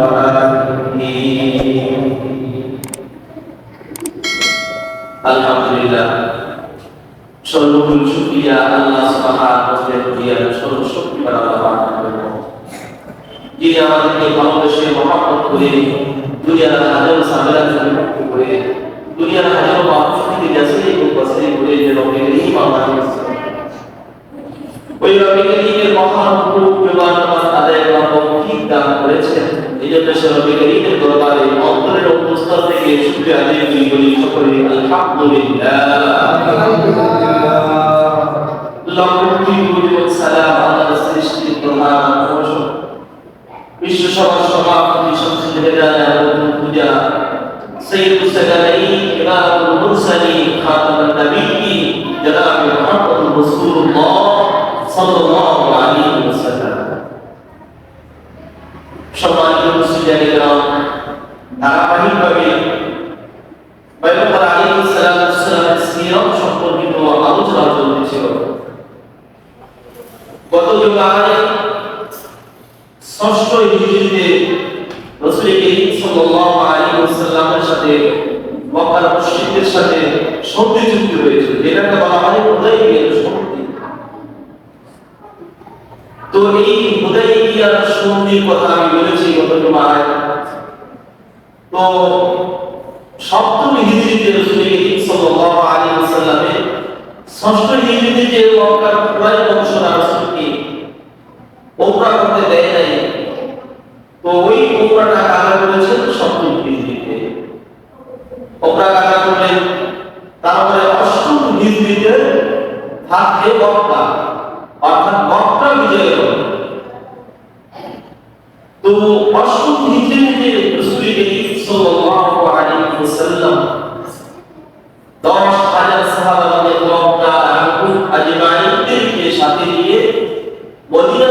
وآله আলহামদুলিল্লাহ সর্বকুল শুকরিয়া আল্লাহ সুবহানাহু ওয়া তাআলা সর্বশক্তিমান আল্লাহ যিনি আমাদেরকে ভালোবেসে মহাব্বত করে দুনিয়ার হাজার সামেরা মুক্ত করে দুনিয়ার হাজার মানুষ থেকে যাচাই এবং বাছাই করে যে রবের এই মামলা ওই রবি করিমের মহান রূপ বিমান আদায় করা তৌফিক দান করেছেন এই জন্য সে রবি করিমের দরবারে অন্তরের অবস্থা থেকে শুকরিয়া আদায় করি বলি সকলে আলহামদুলিল্লাহ লক্ষ্মী মুজিবুল সালাম আল্লাহ সৃষ্টির প্রধান আকর্ষণ বিশ্ব সবার সভাপতি সংসদ বিদায় পূজা سيد السلامين إمام المرسلين خاتم النبيين جناب محمد رسول الله صلى الله عليه وسلم সম্মানিত মুসলিমেরা ধারাবাহিকভাবে পয়গম্বর আলাইহিস সালামের সিরাত সম্পর্কিত আলোচনা চলতেছিল গত জুমায় ষষ্ঠ হিজরিতে রাসূল করিম সাল্লাল্লাহু আলাইহি ওয়াসাল্লামের সাথে মক্কার মুশরিকদের সাথে সন্ধি চুক্তি হয়েছিল যেটাকে বলা হয় হুদাইবিয়ার সন্ধি তো এই হুদাইবিয়ার সন্ধির কথা আমি বলেছি গত জুমায় তো সপ্তম হিজরিতে রাসূল করিম সাল্লাল্লাহু আলাইহি ওয়াসাল্লামের ষষ্ঠ হিজরিতে যে লঙ্কার কুরাইশ বংশরা রাসূলকে ওমরা করতে দেয় নাই তো ওই ওমরাটা কারা করেছেন সপ্তম হিজরিতে ওমরা কারা করলেন তারপরে অষ্টম হিজরিতে ফাতহে মক্কা অর্থাৎ মক্কা বিজয় হল তো অষ্টম হিজরিতে রাসূল করিম সাল্লাল্লাহু আলাইহি ওয়াসাল্লাম দশ হাজার সাহাবা রাদিয়াল্লাহু তাআলা আনহুম আজমাইনদেরকে সাথে নিয়ে মদিনা থেকে মক্কায়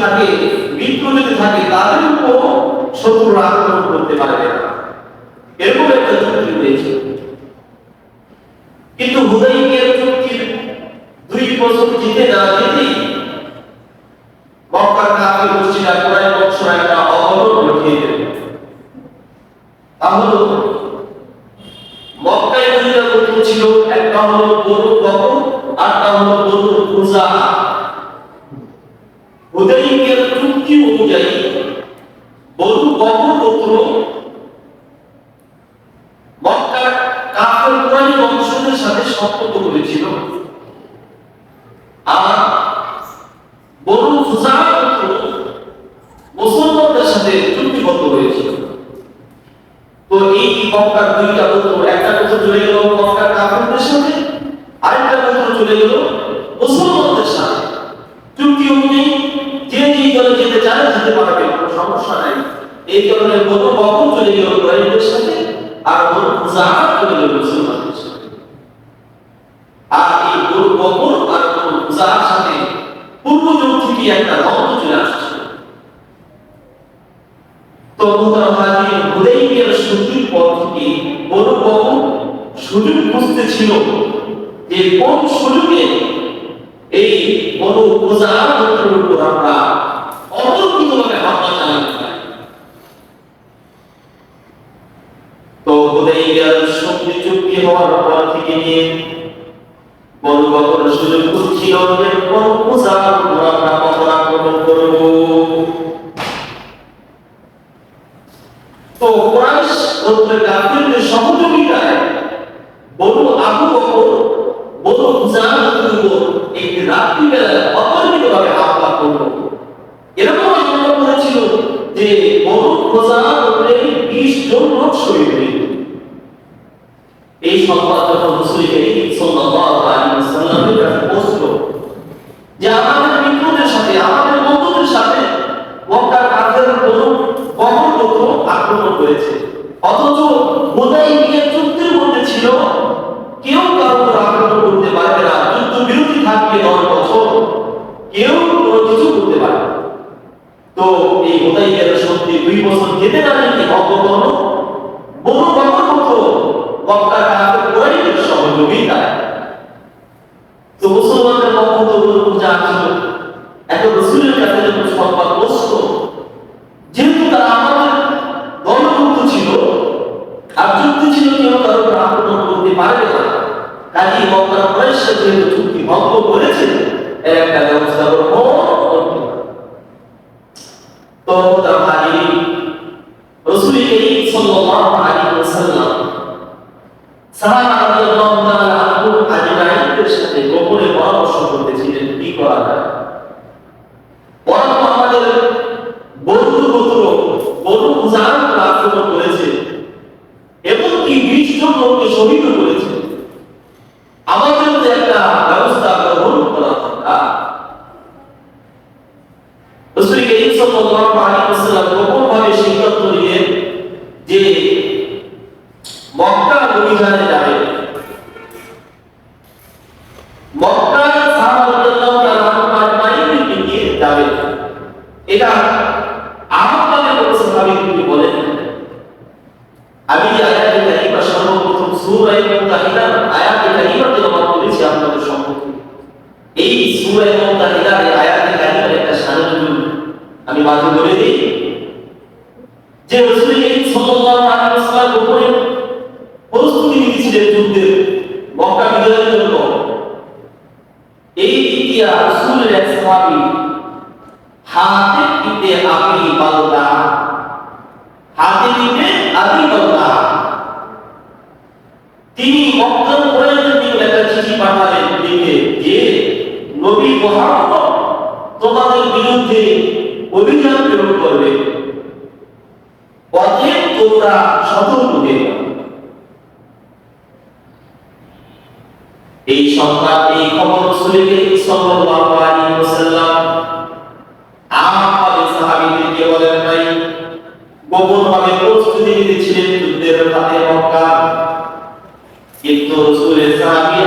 থাকে মিত্র যদি থাকে, তাদের উপর শত্রুরা আক্রমণ করতে পারবে না। এরকম একটা চুক্তি হয়েছে। হুদাইবিয়ার চুক্তি অনুযায়ী বনু বকর গোত্র মক্কার কাফের কুরাইশ বংশদের সাথে সম্পর্ক করেছিল আর বনু খুজা গোত্র মুসলমানদের সাথে চুক্তিবদ্ধ হয়েছিল তো এই মক্কার দুইটা গোত্র একটা গোত্র চলে গেল মক্কার কাফেরদের সাথে আরেকটা গোত্র চলে গেল মুসলমানদের সাথে চুক্তি অনুযায়ী যে যে দলে যেতে চায় যেতে পারবে কোনো সমস্যা নাই এই কারণে বনু বকর চলে গেল কুরাইশদের সাথে আর খুজা চলে গেল মুসলমানদের আর এই বনু বকর আর খুজার সাথে থেকে একটা চলে আসছে কোন সুযোগে এই বড় উপজার আমরা অতর্কিতভাবে হামলা চালাতে পারি তো হুদাইবিয়ার বড় বড় উপর আমরা করব। তো কুরাইশ গোত্রের কাফিরদের সহযোগিতায় বনু আবু বকর এই সংবাদ যখন রসুল আলাইহি ওয়াসাল্লামের কাছে যে আমাদের মিত্রদের সাথে, আমাদের বন্ধুদের সাথে মক্কার আক্রমণ অথচ হুদাইবিয়া চুক্তির মধ্যে ছিল, কেউ কারও আক্রমণ করতে পারবে না, যুদ্ধ বিরতি থাকবে দশ বছর, কেউ কোনো কিছু করতে পারবে তো এই হুদাইবিয়াটা সত্যি দুই বছর যেতে না করা যায়। আমাদের বন্ধু বন্ধু বনু হুজারকে আক্রমণ করেছে এটা আমাদের কোনো সাহাবী কিন্তু বলেন আমি আয়াতে কারিমা সর্বপ্রথম সূরা মুতাহিদা আয়াতে আপনাদের এই সূরা মুতাহিদা আয়াতে কারিমার একটা সাধারণ আমি মাঝে বলে দিই তিনি কুরাইশদের একটা চিঠি পাঠালেন যে, নবী মুহাম্মদ তোমাদের বিরুদ্ধে অভিযান প্রেরণ করবে। অতএব তোমরা সতর্ক হয়ে এই সংবাদ, এই খবর কিন্তু সাহাবী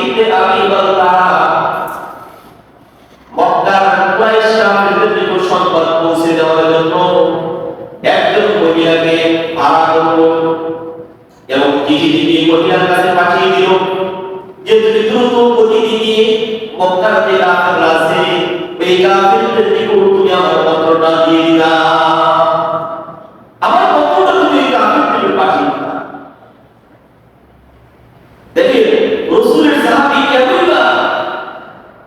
ইবনে আবি মক্কার সংবাদ পৌঁছে দেওয়ার জন্য একজন মহিলাকে ভাড়া এবং চিঠি দিয়ে মহিলার কাছে পাঠিয়ে দিল। যে তুমি দ্রুত গতিতে গিয়ে মক্কার কাফেরদের নিকট তুমি আমার পত্রটা দিয়ে দিলা আমার পত্রটা তুমি এই কাফেরদের পাঠিয়ে দিলা দেখেন রসুলের সাহাবি কেমন বা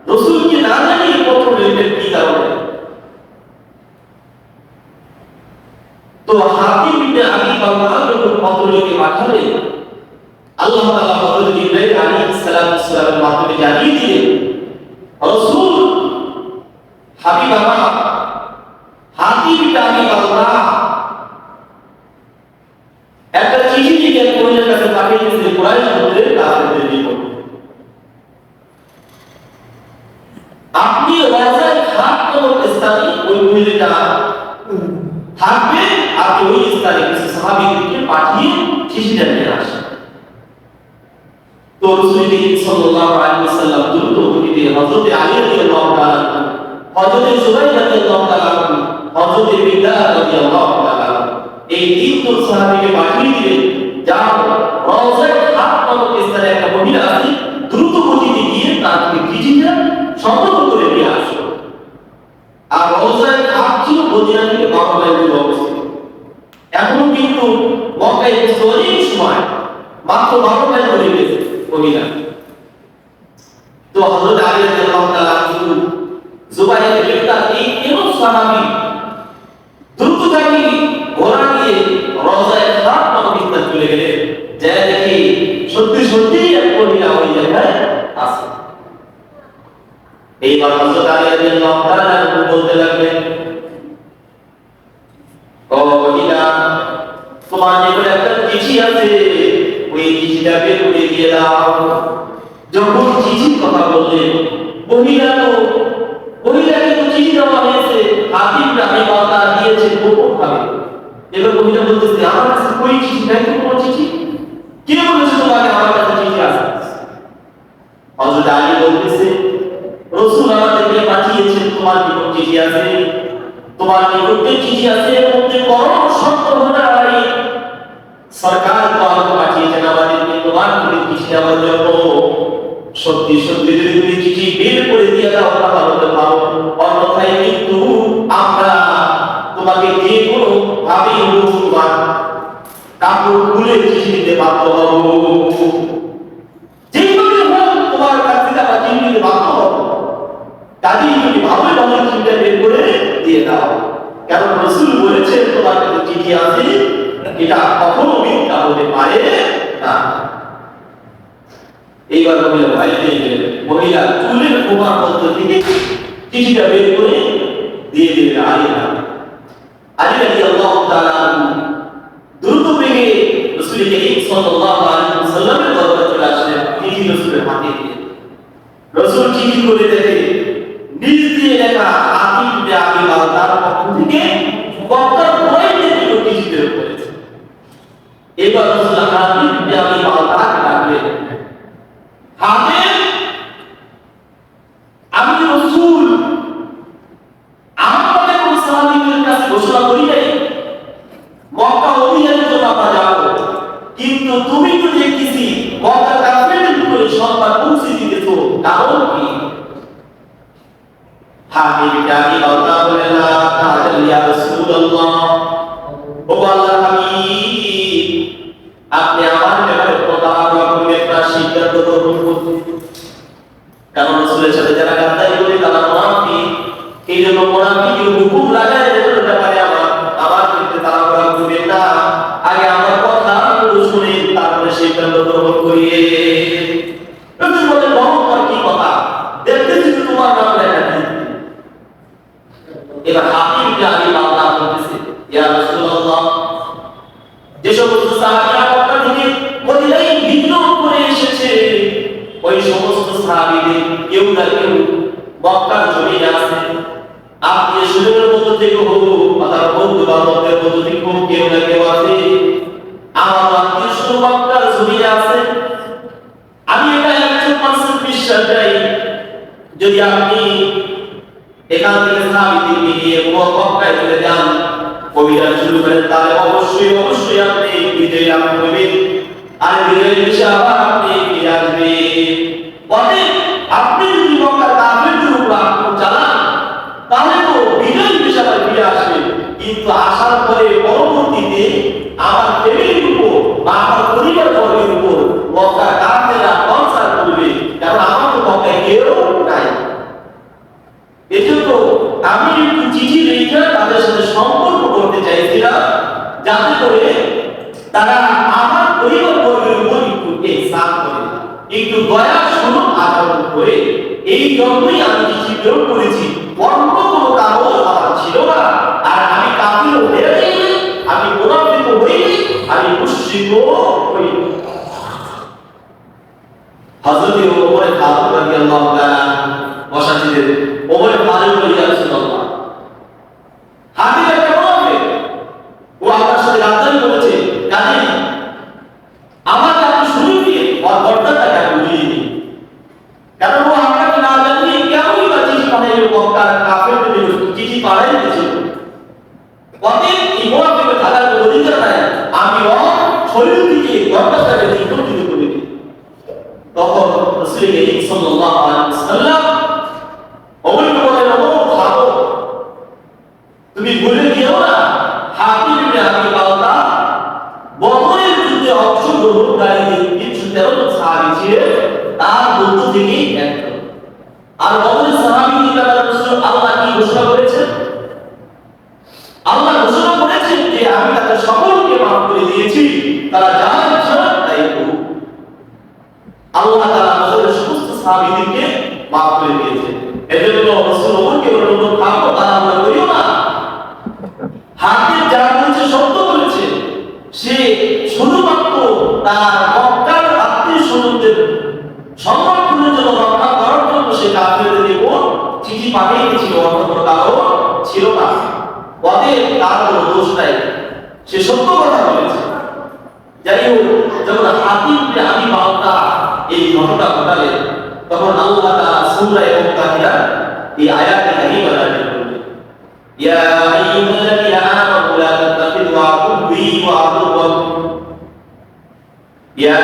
রসুলকে না জানিয়ে পত্র লিখলেন কি কারণে তো হাতিম ইবনে আবি বালতাহ যখন পত্র লিখে পাঠালেন আল্লাহ তাআলা হযরত জিবরাইল আলাইহিস সালাম সালামের মাধ্যমে জানিয়ে দিলেন রাসূল হাবিব আমার হাতিম ইবনে আবি বালতাহ একটা চিঠি লিখে এক মহিলার কাছে পাঠিয়ে দিয়েছে কুরাইশ গোত্রের কাফেরদের নিকট আপনি রাজার খাট নামক মহিলাটা থাকবে, আপনি ওই স্থানে কিছু সাহাবীদেরকে পাঠিয়ে চিঠিটা নিয়ে আসেন। তো রাসূল সাল্লাল্লাহু আলাইহি ওয়াসাল্লাম দ্রুত গতিতে হযরত আলী রাদিয়াল্লাহু তাআলা হযরত জুবাইর রাদিয়াল্লাহু তাআলা হযরত বিলাল রাদিয়াল্লাহু তাআলা এই তিনজন সাহাবীকে পাঠিয়ে দিলেন যাও রওজার খাট নামক স্থানে একটা মহিলা আছে, দ্রুত গতিতে গিয়ে তাকে চিঠিটা সংগ্রহ আর রওজার খাট ছিল মদিনা থেকে দূরে অবস্থিত। এখনও কিন্তু মক্কায় অনেক সময় মাত্র বারো মাইল হয়ে গেছে মদিনা। তো হযরত আলী রাদিয়াল্লাহু তাআলা কিন্তু জুবাইর গ্রেফতার এই এমন সাহাবী দ্রুত তাকে ঘোড়া নিয়ে রওজায় খাট নামক চলে গেলেন। যা দেখি সত্যি সত্যি এক মহিলা ওই জায়গায় আছে। এইবার হযরত আলী রাদিয়াল্লাহু বলতে মহিলা, তোমার যেগুলো একটা চিঠি আছে। ওই চিঠিটা বের করে দিয়ে দাও। যখন কথা মহিলা তো, মহিলাকে তো চিঠি দেওয়া হয়েছে। বাতা দিয়েছে গোপন ভাবে তোমার নিকট চিঠি আছে তোমার নিকট এইবার মহিলা ভাই দিয়ে গেলেন মহিলা চুলের মধ্য থেকে চিঠিটা বের করে দিয়ে দিলেন আলী আলী রাজি আল্লাহ তাআলা দ্রুত বেগে রসুল করিম সাল্লাল্লাহু আলাইহি ওয়াসাল্লামের চলে আসলেন, চিঠি রসুলের হাতে দিয়ে। রসুল চিঠি করে দেখে, নিজ দিয়ে লেখা আকিব ইবনে আবি বালতার পক্ষ থেকে বক্তার পয়েন্টে দুটো চিঠি বের করেছে। এবার রসুল কারণ রসুলের সাথে যারা গাদ্দারি করে, তারা মোনাফি এই জন্য মুনাফিকের হুকুম লাগায় এদের ব্যাপারে আমার আমার ক্ষেত্রে তারা ওরা করবেন না আগে আমার কথা শুনে, তারপরে সিদ্ধান্ত গ্রহণ করিয়ে জমিনে আছে। আত্মীয় স্বজনের মধ্য থেকে হোক অথবা বন্ধু বান্ধবদের মধ্য থেকে হোক, কেউ না কেউ আপনি আপনি বিজয় লাভ আবার আপনি ফিরে আসবেন অতএব আপনি যদি মক্কার কাফেরদের উপর আক্রমণ চালান তাহলে তো বিজয় হিসেবে আবার ফিরে আসবেন কিন্তু আসার আমি ওই হযরত ওমর ফারুক রাদিয়াল্লাহু তাআলা বসা ছিলেন। ওমর ফারুক রাদিয়াল্লাহু হাদিস থেকে বর্তাটাকে করে তখন রাসূল করিম আল্লাহ তাআলা সমস্ত সাহাবীদেরকে মাফ করে রাসূল আমরা করিও না। হাতে যা সত্য সে শুধুমাত্র তার মক্কার আত্মীয় স্বজনদের জন্য, রক্ষা করার জন্য সে কাফেরদের উপর চিঠি পাঠিয়েছিল। অন্য কোনো ছিল না। তার কোনো দোষ নাই। সে সত্য কথা বলেছে রাসূলরা এবং তাহিরা এই আয়াতে কারিমা নাযিল করলেন ইয়া আইয়ুহাল্লাযীনা আমানু লা তাত্তাখিযু আদুওয়া ওয়া আদুওয়াকুম ইয়া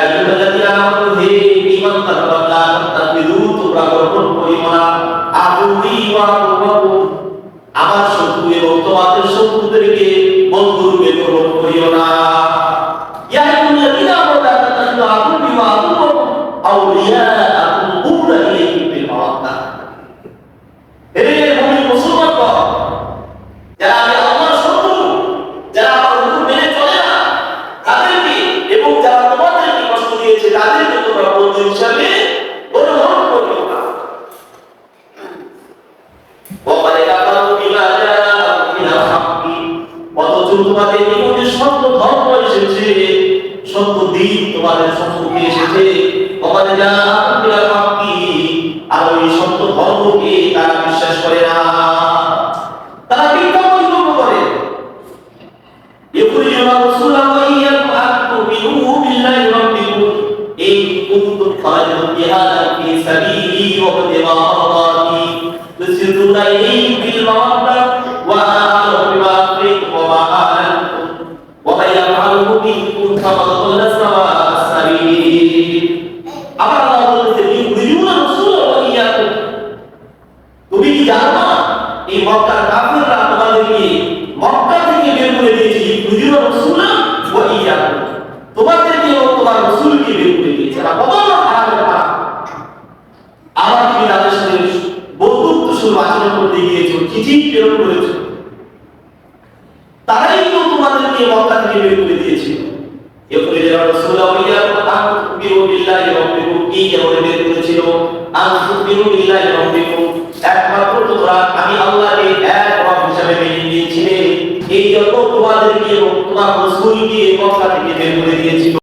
পারিনি নিজেই প্রেরণ করেছে তারাই তো তোমাদেরকে মক্কা থেকে বের করে দিয়েছিল। এরপরে যারা রাসূলুল্লাহ আনবিরু বিল্লাহি রাব্বিকুম কি যেমন বের করেছিল আনবিরু বিল্লাহি রাব্বিকুম একমাত্র তোমরা আমি আল্লাহকে এক রব হিসাবে মেনে নিয়েছিলে। এই জন্য তোমাদেরকে তোমার রাসূলকে মক্কা থেকে বের করে দিয়েছে।